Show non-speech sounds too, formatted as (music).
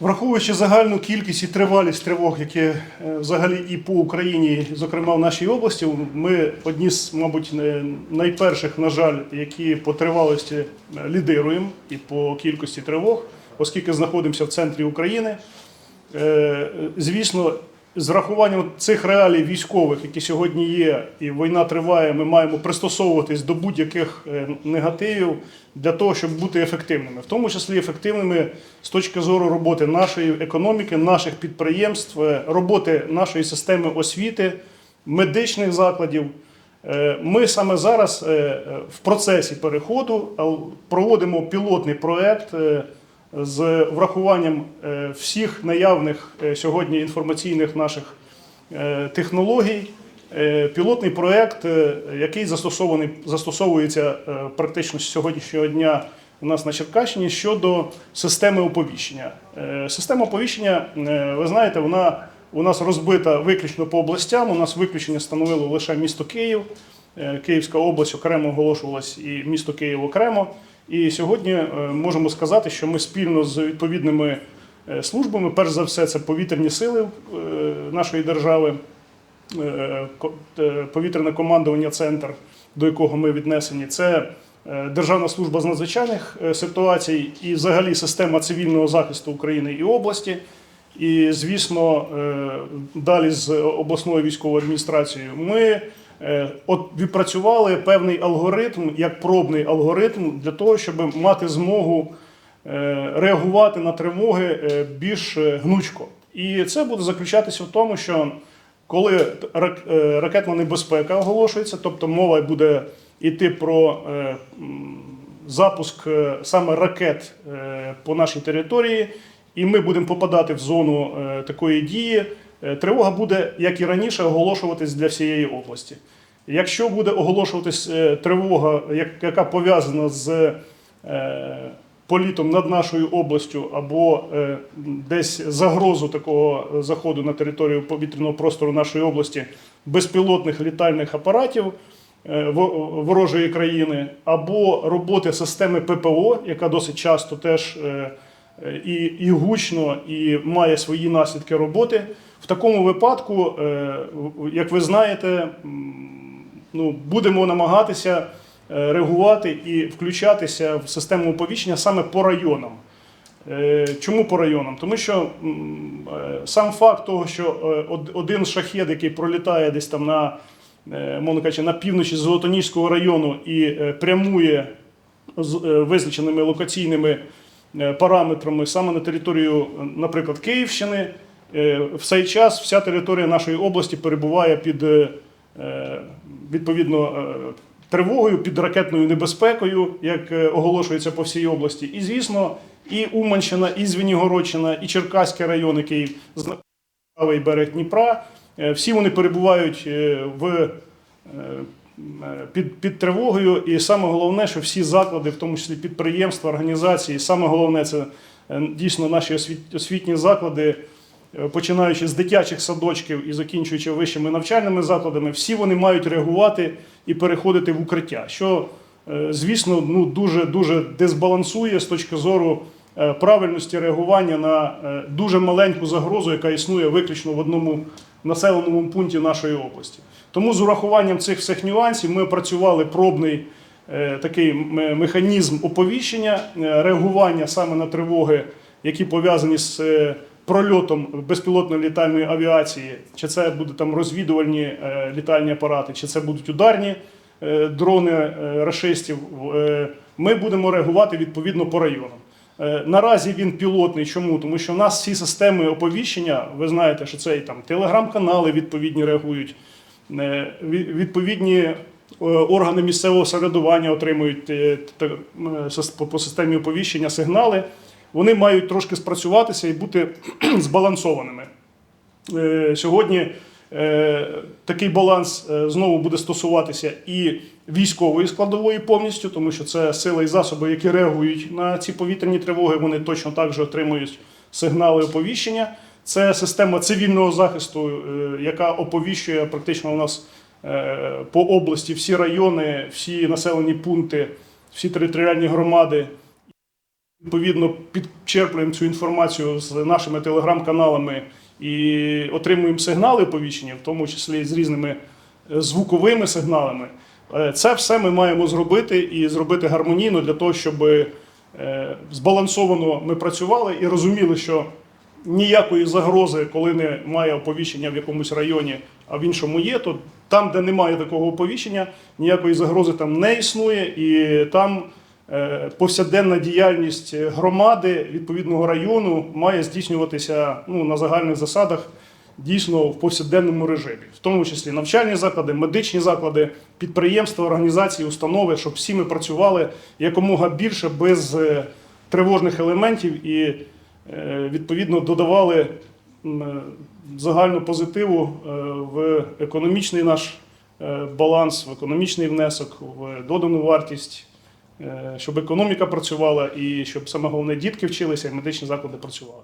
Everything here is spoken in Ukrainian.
Враховуючи загальну кількість і тривалість тривог, які е, взагалі і по Україні, зокрема в нашій області, ми одні з, мабуть, найперших, на жаль, які по тривалості е, лідируємо і по кількості тривог, оскільки знаходимося в центрі України. Е, Звісно, з врахуванням цих реалій військових, які сьогодні є, і війна триває, ми маємо пристосовуватись до будь-яких е, негативів для того, щоб бути ефективними, в тому числі ефективними з точки зору роботи нашої економіки, наших підприємств, е, роботи нашої системи освіти, медичних закладів. Е, Ми саме зараз в процесі переходу проводимо пілотний проект з врахуванням е, всіх наявних е, сьогодні інформаційних наших е, технологій. Пілотний проект, який застосований застосовується практично з сьогоднішнього дня у нас на Черкащині щодо системи оповіщення. Система оповіщення, ви знаєте, вона у нас розбита виключно по областям. У нас виключення становило лише місто Київ. Київська область окремо оголошувалась і місто Київ окремо. І сьогодні е, можемо сказати, що ми спільно з відповідними е, службами, перш за все, це повітряні сили е, нашої держави, повітряне командування Центр, до якого ми віднесені, це Державна служба з надзвичайних ситуацій і взагалі система цивільного захисту України і області. І, звісно, далі з обласною військовою адміністрацією ми от відпрацювали певний алгоритм, як пробний алгоритм, для того, щоб мати змогу е, реагувати на тривоги е, більш е, гнучко. І це буде заключатися в тому, що коли рак- е, ракетна небезпека оголошується, тобто мова буде йти про е, запуск е, саме ракет е, по нашій території, і ми будемо попадати в зону е, такої дії, е, тривога буде, як і раніше, оголошуватись для всієї області. Якщо буде оголошуватись е, тривога, яка пов'язана з е, політом над нашою областю або е, десь загрозу такого е, заходу на територію повітряного простору нашої області безпілотних літальних апаратів е, ворожої країни, або роботи системи ППО, яка досить часто теж е, е, і, і гучно, і має свої наслідки роботи. В такому випадку, е, як ви знаєте, ну, будемо намагатися е, реагувати і включатися в систему оповіщення саме по районам. Е, Чому по районам? Тому що сам факт того, що один шахет, який пролітає десь там на, мовно кажучи, на півночі Золотоніського району і прямує з визначеними локаційними параметрами саме на територію, е, наприклад, Київщини, е, в цей час вся територія нашої області перебуває під е, е, відповідно е, тривогою, під ракетною небезпекою, як е, оголошується по всій області. І, звісно, і Уманщина, і Звенігородщина, і Черкаський район, який знаходиться правий берег Дніпра. Е, Всі вони перебувають е, в е, е, під, під тривогою, і саме головне, що всі заклади, в тому числі підприємства, організації, саме головне це е, дійсно наші освіт- освітні заклади, е, починаючи з дитячих садочків і закінчуючи вищими навчальними закладами, всі вони мають реагувати і переходити в укриття. Що, е, звісно, ну дуже дуже дисбалансує з точки зору е, правильності реагування на е, дуже маленьку загрозу, яка існує виключно в одному населеному пункті нашої області. Тому з урахуванням цих всіх нюансів ми опрацювали пробний е, такий механізм оповіщення, е, реагування саме на тривоги, які пов'язані з е, прольотом безпілотної літальної авіації, чи це будуть там розвідувальні е, літальні апарати, чи це будуть ударні е, дрони е, рашистів. Е, Ми будемо реагувати відповідно по районам. Е, Наразі він пілотний. Чому? Тому що в нас всі системи оповіщення, ви знаєте, що це і там телеграм-канали відповідні реагують, е, відповідні е, органи місцевого самоврядування отримують по- системі оповіщення сигнали. Вони мають трошки спрацюватися і бути (clears throat) збалансованими. Сьогодні такий баланс е, знову буде стосуватися і військової складової повністю, тому що це сили і засоби, які реагують на ці повітряні тривоги, вони точно так же отримують сигнали оповіщення. Це система цивільного захисту, е, яка оповіщує практично у нас е, по області всі райони, всі населені пункти, всі територіальні громади Відповідно, підчерпуємо цю інформацію з нашими телеграм-каналами і отримуємо сигнали оповіщення, в тому числі з різними е, звуковими сигналами. Е, Це все ми маємо зробити і зробити гармонійно для того, щоб е, збалансовано ми працювали і розуміли, що ніякої загрози, коли немає оповіщення в якомусь районі, а в іншому є, то там, де немає такого оповіщення, ніякої загрози там не існує, і там е, повсякденна діяльність громади відповідного району має здійснюватися ну, на загальних засадах. Дійсно в повсякденному режимі, в тому числі навчальні заклади, медичні заклади, підприємства, організації, установи, щоб всі ми працювали якомога більше без е, тривожних елементів і е, відповідно додавали загальну позитиву в економічний наш баланс, в економічний внесок, в додану вартість, щоб економіка працювала і щоб саме головне дітки вчилися і медичні заклади працювали.